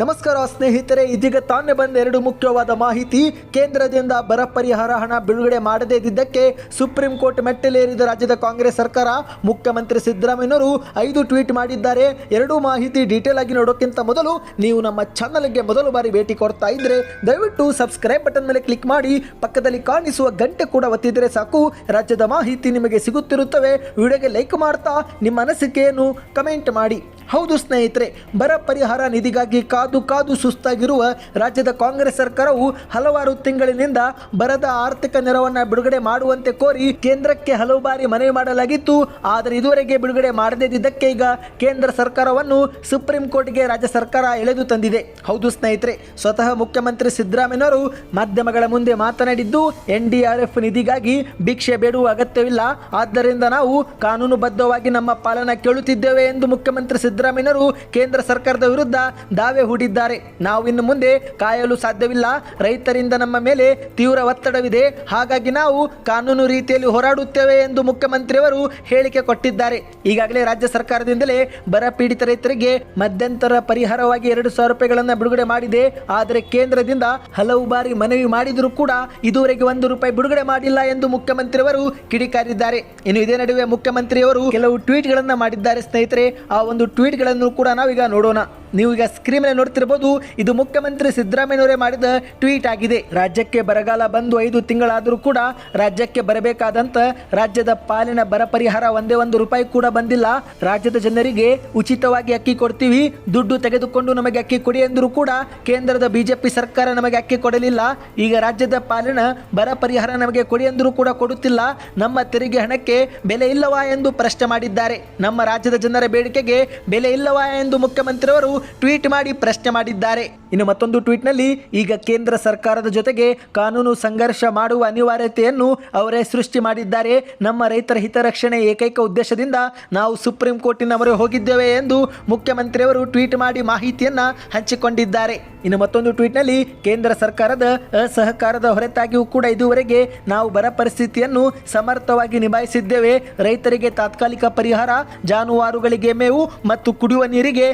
ನಮಸ್ಕಾರ ಸ್ನೇಹಿತರೆ, ಇದೀಗ ತಾನೇ ಬಂದ ಎರಡು ಮುಖ್ಯವಾದ ಮಾಹಿತಿ. ಕೇಂದ್ರದಿಂದ ಬರ ಪರಿಹಾರ ಹಣ ಬಿಡುಗಡೆ ಮಾಡದೇ ಇದ್ದಿದ್ದಕ್ಕೆ ಸುಪ್ರೀಂ ಕೋರ್ಟ್ ಮೆಟ್ಟಲೇರಿದ ರಾಜ್ಯದ ಕಾಂಗ್ರೆಸ್ ಸರ್ಕಾರ. ಮುಖ್ಯಮಂತ್ರಿ ಸಿದ್ದರಾಮಯ್ಯನವರು ಐದು ಟ್ವೀಟ್ ಮಾಡಿದ್ದಾರೆ. ಎರಡೂ ಮಾಹಿತಿ ಡೀಟೇಲ್ ಆಗಿ ನೋಡೋಕ್ಕಿಂತ ಮೊದಲು ನೀವು ನಮ್ಮ ಚಾನಲ್ಗೆ ಮೊದಲು ಬಾರಿ ಭೇಟಿ ಕೊಡ್ತಾ ಇದ್ರೆ ದಯವಿಟ್ಟು ಸಬ್ಸ್ಕ್ರೈಬ್ ಬಟನ್ ಮೇಲೆ ಕ್ಲಿಕ್ ಮಾಡಿ, ಪಕ್ಕದಲ್ಲಿ ಕಾಣಿಸುವ ಗಂಟೆ ಕೂಡ ಒತ್ತಿದ್ರೆ ಸಾಕು. ರಾಜ್ಯದ ಮಾಹಿತಿ ನಿಮಗೆ ಸಿಗುತ್ತಿರುತ್ತವೆ. ವಿಡಿಯೋಗೆ ಲೈಕ್ ಮಾಡ್ತಾ ನಿಮ್ಮ ಅನಿಸಿಕೆಯನ್ನು ಕಮೆಂಟ್ ಮಾಡಿ. ಹೌದು ಸ್ನೇಹಿತರೆ, ಬರ ಪರಿಹಾರ ನಿಧಿಗಾಗಿ ಕಾದು ಕಾದು ಸುಸ್ತಾಗಿರುವ ರಾಜ್ಯದ ಕಾಂಗ್ರೆಸ್ ಸರ್ಕಾರವು ಹಲವಾರು ತಿಂಗಳಿನಿಂದ ಬರದ ಆರ್ಥಿಕ ನೆರವನ್ನು ಬಿಡುಗಡೆ ಮಾಡುವಂತೆ ಕೋರಿ ಕೇಂದ್ರಕ್ಕೆ ಹಲವು ಬಾರಿ ಮನವಿ ಮಾಡಲಾಗಿತ್ತು. ಆದರೆ ಇದುವರೆಗೆ ಬಿಡುಗಡೆ ಮಾಡದೇ ಇದ್ದಕ್ಕೆ ಈಗ ಕೇಂದ್ರ ಸರ್ಕಾರವನ್ನು ಸುಪ್ರೀಂ ಕೋರ್ಟ್ಗೆ ರಾಜ್ಯ ಸರ್ಕಾರ ಎಳೆದು ತಂದಿದೆ. ಹೌದು ಸ್ನೇಹಿತರೆ, ಸ್ವತಃ ಮುಖ್ಯಮಂತ್ರಿ ಸಿದ್ದರಾಮಯ್ಯನವರು ಮಾಧ್ಯಮಗಳ ಮುಂದೆ ಮಾತನಾಡಿದ್ದು, ಎನ್ ಡಿ ಆರ್ ಎಫ್ ನಿಧಿಗಾಗಿ ಭಿಕ್ಷೆ ಬೇಡುವ ಅಗತ್ಯವಿಲ್ಲ. ಆದ್ದರಿಂದ ನಾವು ಕಾನೂನುಬದ್ಧವಾಗಿ ನಮ್ಮ ಪಾಲನ ಕೇಳುತ್ತಿದ್ದೇವೆ ಎಂದು ಮುಖ್ಯಮಂತ್ರಿ ಸಿದ್ದರಾಮಯ್ಯನವರು ಕೇಂದ್ರ ಸರ್ಕಾರದ ವಿರುದ್ಧ ದಾವೆ ಹೂಡಿದ್ದಾರೆ. ನಾವು ಇನ್ನು ಮುಂದೆ ಕಾಯಲು ಸಾಧ್ಯವಿಲ್ಲ. ರೈತರಿಂದ ನಮ್ಮ ಮೇಲೆ ತೀವ್ರ ಒತ್ತಡವಿದೆ. ಹಾಗಾಗಿ ನಾವು ಕಾನೂನು ರೀತಿಯಲ್ಲಿ ಹೋರಾಡುತ್ತೇವೆ ಎಂದು ಮುಖ್ಯಮಂತ್ರಿಯವರು ಹೇಳಿಕೆ ಕೊಟ್ಟಿದ್ದಾರೆ. ಈಗಾಗಲೇ ರಾಜ್ಯ ಸರ್ಕಾರದಿಂದಲೇ ಬರ ಪೀಡಿತ ರೈತರಿಗೆ ಮಧ್ಯಂತರ ಪರಿಹಾರವಾಗಿ ಎರಡು ಸಾವಿರ ರೂಪಾಯಿಗಳನ್ನು ಬಿಡುಗಡೆ ಮಾಡಿದೆ. ಆದರೆ ಕೇಂದ್ರದಿಂದ ಹಲವು ಬಾರಿ ಮನವಿ ಮಾಡಿದರೂ ಕೂಡ ಇದುವರೆಗೆ ಒಂದು ರೂಪಾಯಿ ಬಿಡುಗಡೆ ಮಾಡಿಲ್ಲ ಎಂದು ಮುಖ್ಯಮಂತ್ರಿಯವರು ಕಿಡಿಕಾರಿದ್ದಾರೆ. ಇನ್ನು ಇದೇ ನಡುವೆ ಮುಖ್ಯಮಂತ್ರಿಯವರು ಕೆಲವು ಟ್ವೀಟ್ಗಳನ್ನು ಮಾಡಿದ್ದಾರೆ. ಸ್ನೇಹಿತರೆ, ಆ ಒಂದು ಟ್ವೀಟ್ಗಳನ್ನು ಕೂಡ ನಾವೀಗ ನೋಡೋಣ. ನೀವು ಈಗ ಸ್ಕ್ರೀನ್ ಮೇಲೆ ನೋಡ್ತಿರ್ಬೋದು, ಇದು ಮುಖ್ಯಮಂತ್ರಿ ಸಿದ್ದರಾಮಯ್ಯನವರೇ ಮಾಡಿದ ಟ್ವೀಟ್ ಆಗಿದೆ. ರಾಜ್ಯಕ್ಕೆ ಬರಗಾಲ ಬಂದು ಐದು ತಿಂಗಳಾದರೂ ಕೂಡ ರಾಜ್ಯಕ್ಕೆ ಬರಬೇಕಾದಂತ ರಾಜ್ಯದ ಪಾಲಿನ ಬರ ಪರಿಹಾರ ಒಂದೇ ಒಂದು ರೂಪಾಯಿ ಕೂಡ ಬಂದಿಲ್ಲ. ರಾಜ್ಯದ ಜನರಿಗೆ ಉಚಿತವಾಗಿ ಅಕ್ಕಿ ಕೊಡ್ತೀವಿ, ದುಡ್ಡು ತೆಗೆದುಕೊಂಡು ನಮಗೆ ಅಕ್ಕಿ ಕೊಡಿ ಎಂದರೂ ಕೂಡ ಕೇಂದ್ರದ ಬಿಜೆಪಿ ಸರ್ಕಾರ ನಮಗೆ ಅಕ್ಕಿ ಕೊಡಲಿಲ್ಲ. ಈಗ ರಾಜ್ಯದ ಪಾಲಿನ ಬರ ಪರಿಹಾರ ನಮಗೆ ಕೊಡಿ ಎಂದರೂ ಕೂಡ ಕೊಡುತ್ತಿಲ್ಲ. ನಮ್ಮ ತೆರಿಗೆ ಹಣಕ್ಕೆ ಬೆಲೆ ಇಲ್ಲವಾ ಎಂದು ಪ್ರಶ್ನೆ ಮಾಡಿದ್ದಾರೆ. ನಮ್ಮ ರಾಜ್ಯದ ಜನರ ಬೇಡಿಕೆಗೆ ಬೆಲೆ ಇಲ್ಲವಾ ಎಂದು ಮುಖ್ಯಮಂತ್ರಿಯವರು ಟ್ವೀಟ್ ಮಾಡಿ ಪ್ರಶ್ನೆ ಮಾಡಿದ್ದಾರೆ. ಇನ್ನು ಮತ್ತೊಂದು ಟ್ವೀಟ್ನಲ್ಲಿ, ಈಗ ಕೇಂದ್ರ ಸರ್ಕಾರದ ಜೊತೆಗೆ ಕಾನೂನು ಸಂಘರ್ಷ ಮಾಡುವ ಅನಿವಾರ್ಯತೆಯನ್ನು ಅವರೇ ಸೃಷ್ಟಿ ಮಾಡಿದ್ದಾರೆ. ನಮ್ಮ ರೈತರ ಹಿತರಕ್ಷಣೆ ಏಕೈಕ ಉದ್ದೇಶದಿಂದ ನಾವು ಸುಪ್ರೀಂ ಕೋರ್ಟಿನ ಮೊರೆ ಹೋಗಿದ್ದೇವೆ ಎಂದು ಮುಖ್ಯಮಂತ್ರಿಯವರು ಟ್ವೀಟ್ ಮಾಡಿ ಮಾಹಿತಿಯನ್ನು ಹಂಚಿಕೊಂಡಿದ್ದಾರೆ. ಇನ್ನು ಮತ್ತೊಂದು ಟ್ವೀಟ್ನಲ್ಲಿ, ಕೇಂದ್ರ ಸರ್ಕಾರದ ಅಸಹಕಾರದ ಹೊರತಾಗಿಯೂ ಕೂಡ ಇದುವರೆಗೆ ನಾವು ಬರ ಪರಿಸ್ಥಿತಿಯನ್ನು ಸಮರ್ಥವಾಗಿ ನಿಭಾಯಿಸಿದ್ದೇವೆ. ರೈತರಿಗೆ ತಾತ್ಕಾಲಿಕ ಪರಿಹಾರ, ಜಾನುವಾರುಗಳಿಗೆ ಮೇವು ಮತ್ತು ಕುಡಿಯುವ ನೀರಿಗೆ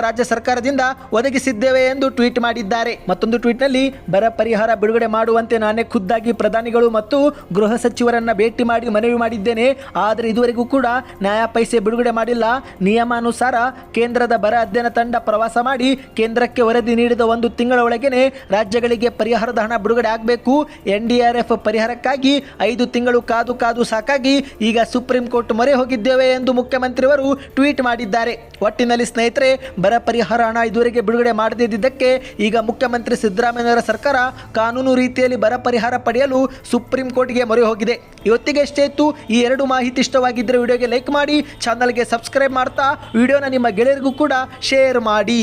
ರಾಜ್ಯ ಸರ್ಕಾರದಿಂದ ಒದಗಿಸಿದ್ದೇವೆ ಎಂದು ಟ್ವೀಟ್ ಮಾಡಿದ್ದಾರೆ. ಮತ್ತೊಂದು ಟ್ವೀಟ್ನಲ್ಲಿ, ಬರ ಪರಿಹಾರ ಬಿಡುಗಡೆ ಮಾಡುವಂತೆ ನಾನೇ ಖುದ್ದಾಗಿ ಪ್ರಧಾನಿಗಳು ಮತ್ತು ಗೃಹ ಸಚಿವರನ್ನ ಭೇಟಿ ಮಾಡಿ ಮನವಿ ಮಾಡಿದ್ದೇನೆ. ಆದರೆ ಇದುವರೆಗೂ ಕೂಡ ನ್ಯಾಯ ಪೈಸೆ ಬಿಡುಗಡೆ ಮಾಡಿಲ್ಲ. ನಿಯಮಾನುಸಾರ ಕೇಂದ್ರದ ಬರ ಅಧ್ಯಯನ ತಂಡ ಪ್ರವಾಸ ಮಾಡಿ ಕೇಂದ್ರಕ್ಕೆ ವರದಿ ನೀಡಿದ ಒಂದು ತಿಂಗಳ ಒಳಗೇನೆ ರಾಜ್ಯಗಳಿಗೆ ಪರಿಹಾರದ ಹಣ ಬಿಡುಗಡೆ ಆಗಬೇಕು. ಎನ್ ಡಿ ಆರ್ ಎಫ್ ಪರಿಹಾರಕ್ಕಾಗಿ ಐದು ತಿಂಗಳು ಕಾದು ಕಾದು ಸಾಕಾಗಿ ಈಗ ಸುಪ್ರೀಂ ಕೋರ್ಟ್ ಮೊರೆ ಹೋಗಿದ್ದೇವೆ ಎಂದು ಮುಖ್ಯಮಂತ್ರಿಯವರು ಟ್ವೀಟ್ ಮಾಡಿದ್ದಾರೆ. ಒಟ್ಟಿನಲ್ಲಿ ಸ್ನೇಹಿತರೆ ಬರ ಪರಿಹಾರ ಹಣ ಇದುವರೆಗೆ ಬಿಡುಗಡೆ ಮಾಡದಿದ್ದಕ್ಕೆ ಈಗ ಮುಖ್ಯಮಂತ್ರಿ ಸಿದ್ದರಾಮಯ್ಯನವರ ಸರ್ಕಾರ ಕಾನೂನು ರೀತಿಯಲ್ಲಿ ಬರ ಪರಿಹಾರ ಪಡೆಯಲು ಸುಪ್ರೀಂ ಕೋರ್ಟ್ಗೆ ಮೊರೆ ಹೋಗಿದೆ. ಇವತ್ತಿಗೆ ಎಷ್ಟೇ ಇತ್ತು. ಈ ಎರಡು ಮಾಹಿತಿ ಇಷ್ಟವಾಗಿದ್ದರೆ ವಿಡಿಯೋಗೆ ಲೈಕ್ ಮಾಡಿ, ಚಾನಲ್ಗೆ ಸಬ್ಸ್ಕ್ರೈಬ್ ಮಾಡ್ತಾ, ವಿಡಿಯೋನ ನಿಮ್ಮ ಗೆಳೆಯರಿಗೂ ಕೂಡ ಶೇರ್ ಮಾಡಿ.